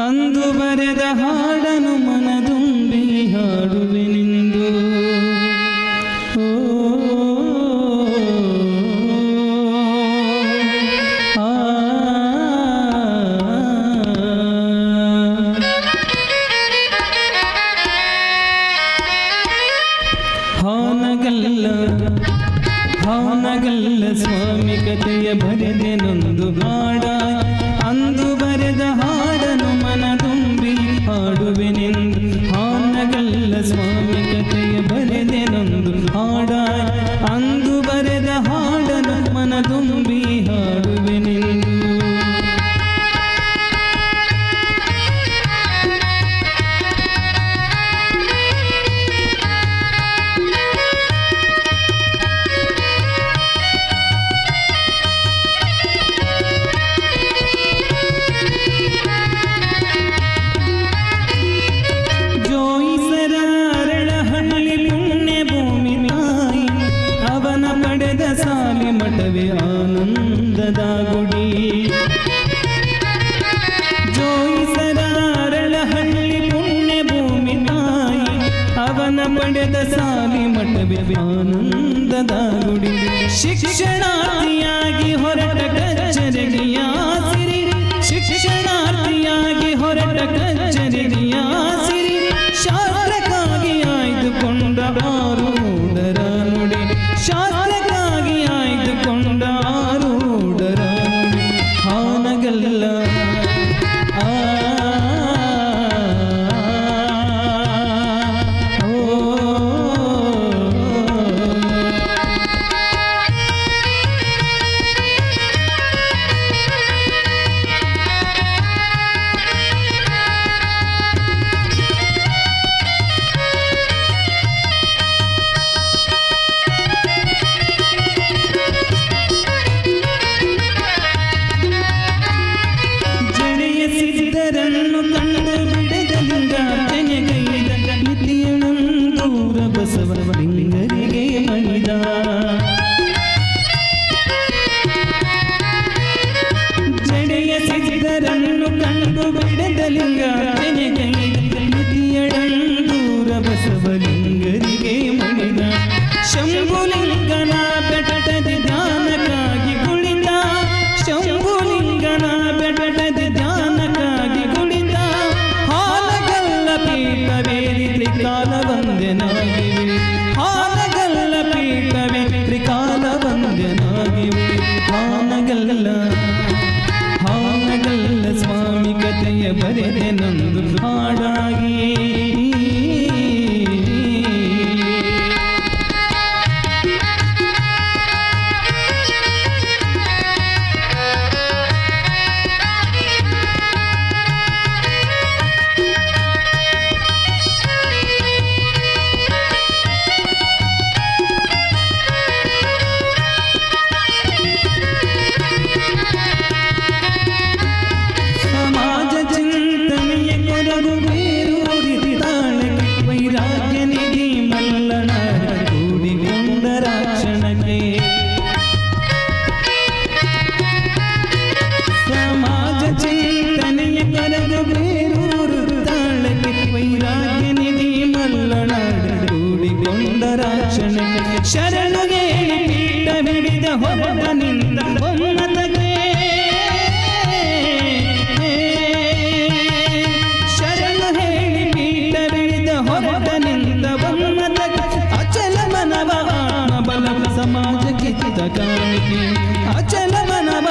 ಅಂದು ಬರೆದ ಹಾಡನು ಮನದುಂಬಿ ಹಾಡುವೆ ನಿಂದು ಹಾನಗಲ್ಲ ಹಾನಗಲ್ಲ ಸ್ವಾಮಿ ಕಥೆಯ ಬರೆದೆ ನೊಂದು ಕದ ಗುಡಿ ಶಿಕ್ಷಣಾರ್ಥಿಯಾಗಿ ಹೊರಟ ಕಚ್ಚರಗಿಯ ಸಿರಿ ಶಿಕ್ಷಣಾರ್ಥಿಯಾಗಿ ಹೊರಟ ಕಚ್ಚ ಪುಂಡರಾಕ್ಷಣ ಶರಣು ಏಳು ಪೀಠ ಬಿಡಿದ ಹೊರನಿಂದ ಒಮ್ಮತಗೆ ಶರಣು ಹೇಳಿ ಪೀಠ ಬಿಡಿದ ಹೊರನಿಂದ ಒಮ್ಮತಗೆ ಅಚಲ ಮನವ ಬಲ ಸಮಾಜಕ್ಕೆ ಕಾಣಿಕೆ. ಅಚಲ ಮನವ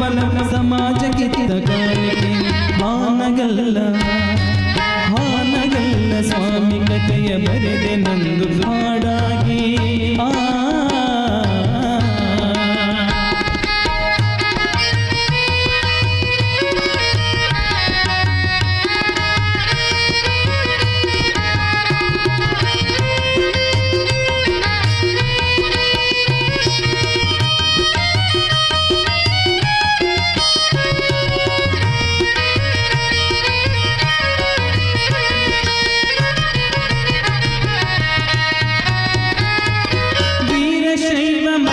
ಬಲ ಸಮಾಜಕ್ಕೆ ಕಾಣಿಕೆ. ಮಾನಗಲ್ಲ പ്രിയമരനെന്തു പാടി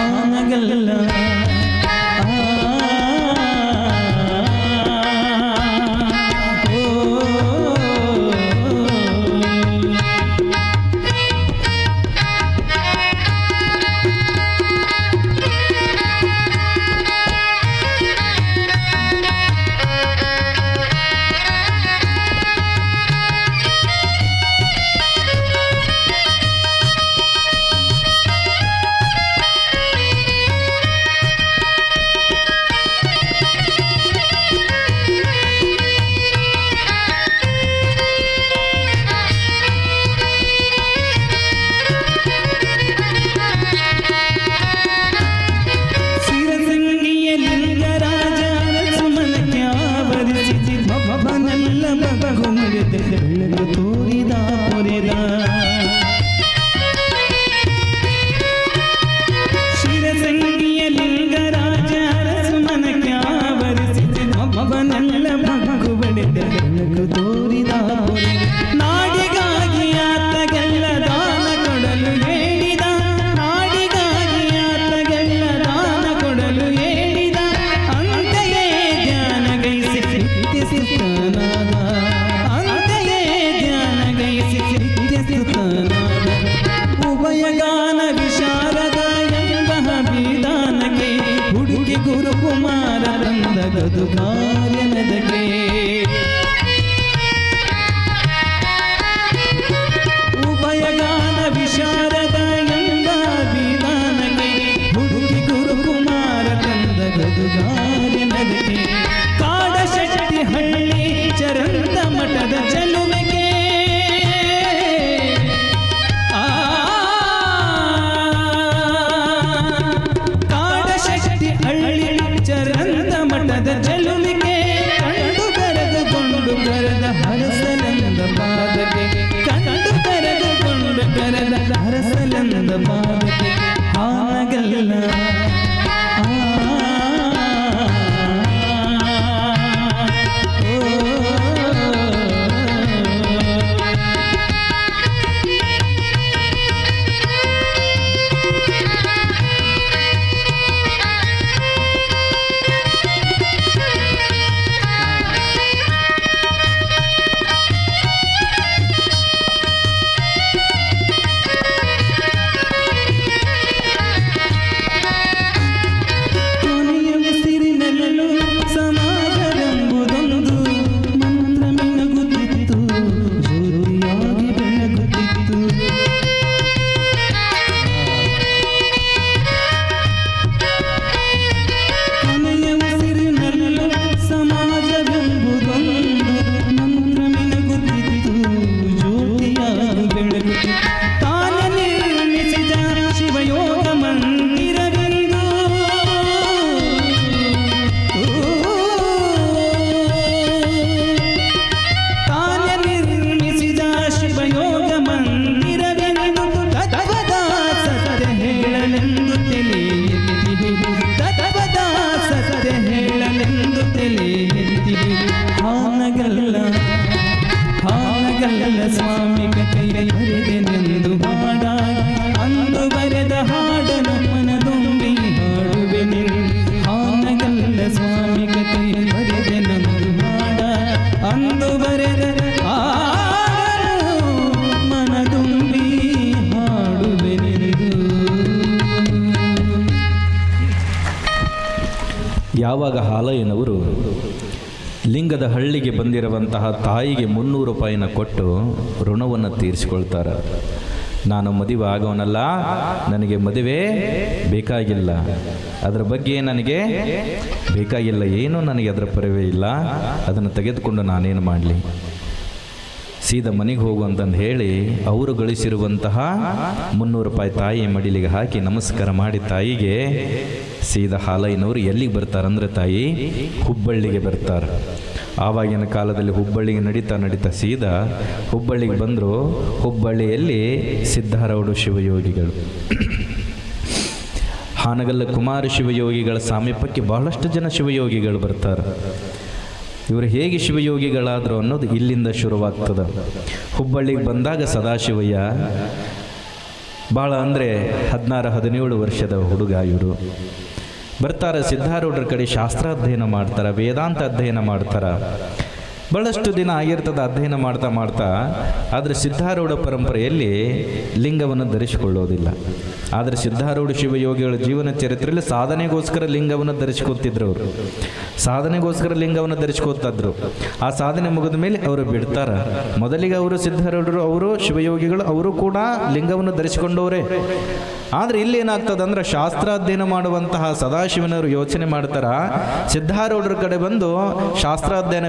ஆனகல்ல ಯಾವಾಗ ಹಾಲಯ್ಯನವರು ಲಿಂಗದ ಹಳ್ಳಿಗೆ ಬಂದಿರುವಂತಹ ತಾಯಿಗೆ ಮುನ್ನೂರು ರೂಪಾಯಿನ ಕೊಟ್ಟು ಋಣವನ್ನು ತೀರಿಸಿಕೊಳ್ತಾರೆ. ನಾನು ಮದುವೆ ಆಗೋನಲ್ಲ, ನನಗೆ ಮದುವೆ ಬೇಕಾಗಿಲ್ಲ. ಅದರ ಬಗ್ಗೆ ನನಗೆ ಬೇಕಾಗಿಲ್ಲ, ಏನೂ ನನಗೆ ಅದರ ಪರಿವೇ ಇಲ್ಲ. ಅದನ್ನು ತೆಗೆದುಕೊಂಡು ನಾನೇನು ಮಾಡಲಿ? ಸೀದಾ ಮನೆಗೆ ಹೋಗು ಅಂತಂದು ಹೇಳಿ ಅವರು ಗಳಿಸಿರುವಂತಹ ಮುನ್ನೂರು ರೂಪಾಯಿ ತಾಯಿ ಮಡಿಲಿಗೆ ಹಾಕಿ ನಮಸ್ಕಾರ ಮಾಡಿ ತಾಯಿಗೆ ಸೀದಾ ಹಾಲಯ್ಯನವರು ಎಲ್ಲಿಗೆ ಬರ್ತಾರಂದ್ರೆ ತಾಯಿ ಹುಬ್ಬಳ್ಳಿಗೆ ಬರ್ತಾರೆ. ಆವಾಗಿನ ಕಾಲದಲ್ಲಿ ಹುಬ್ಬಳ್ಳಿಗೆ ನಡೀತಾ ನಡೀತಾ ಸೀದಾ ಹುಬ್ಬಳ್ಳಿಗೆ ಬಂದರು ಹುಬ್ಬಳ್ಳಿಯಲ್ಲಿ ಸಿದ್ಧಾರೌಡು ಶಿವಯೋಗಿಗಳು. ಹಾನಗಲ್ಲ ಕುಮಾರ ಶಿವಯೋಗಿಗಳ ಸಾಮೀಪಕ್ಕೆ ಬಹಳಷ್ಟು ಜನ ಶಿವಯೋಗಿಗಳು ಬರ್ತಾರೆ. ಇವರು ಹೇಗೆ ಶಿವಯೋಗಿಗಳಾದರು ಅನ್ನೋದು ಇಲ್ಲಿಂದ ಶುರುವಾಗ್ತದೆ. ಹುಬ್ಬಳ್ಳಿಗೆ ಬಂದಾಗ ಸದಾಶಿವಯ್ಯ ಭಾಳ ಅಂದರೆ ಹದಿನಾರು, ಹದಿನೇಳು ವರ್ಷದ ಹುಡುಗ ಇವರು. ಬರ್ತಾರೆ ಸಿದ್ಧಾರೂಢರ ಕಡೆ ಶಾಸ್ತ್ರಾಧ್ಯಯನ ಮಾಡ್ತಾರೆ, ವೇದಾಂತ ಅಧ್ಯಯನ ಮಾಡ್ತಾರೆ. ಭಾಳಷ್ಟು ದಿನ ಆಗಿರ್ತದ ಅಧ್ಯಯನ ಮಾಡ್ತಾ ಮಾಡ್ತಾ, ಆದರೆ ಸಿದ್ಧಾರೂಢ ಪರಂಪರೆಯಲ್ಲಿ ಲಿಂಗವನ್ನು ಧರಿಸಿಕೊಳ್ಳೋದಿಲ್ಲ. ಆದರೆ ಸಿದ್ಧಾರೂಢ ಶಿವಯೋಗಿಗಳ ಜೀವನ ಚರಿತ್ರೆಯಲ್ಲಿ ಸಾಧನೆಗೋಸ್ಕರ ಲಿಂಗವನ್ನು ಧರಿಸ್ಕೊತಿದ್ರು ಅವರು. ಸಾಧನೆಗೋಸ್ಕರ ಲಿಂಗವನ್ನು ಧರಿಸ್ಕೊತಿದ್ರು. ಆ ಸಾಧನೆ ಮುಗಿದ ಮೇಲೆ ಅವರು ಬಿಡ್ತಾರ. ಮೊದಲಿಗೆ ಅವರು ಸಿದ್ಧಾರೂಢರು, ಅವರು ಶಿವಯೋಗಿಗಳು, ಅವರು ಕೂಡ ಲಿಂಗವನ್ನು ಧರಿಸಿಕೊಂಡವರೇ. ಆದರೆ ಇಲ್ಲಿ ಏನಾಗ್ತದೆ ಅಂದ್ರೆ ಶಾಸ್ತ್ರಾಧ್ಯಯನ ಮಾಡುವಂತಹ ಸದಾಶಿವನವರು ಯೋಚನೆ ಮಾಡ್ತಾರ? ಸಿದ್ಧಾರೂಢರ ಕಡೆ ಬಂದು ಶಾಸ್ತ್ರಾಧ್ಯಯನ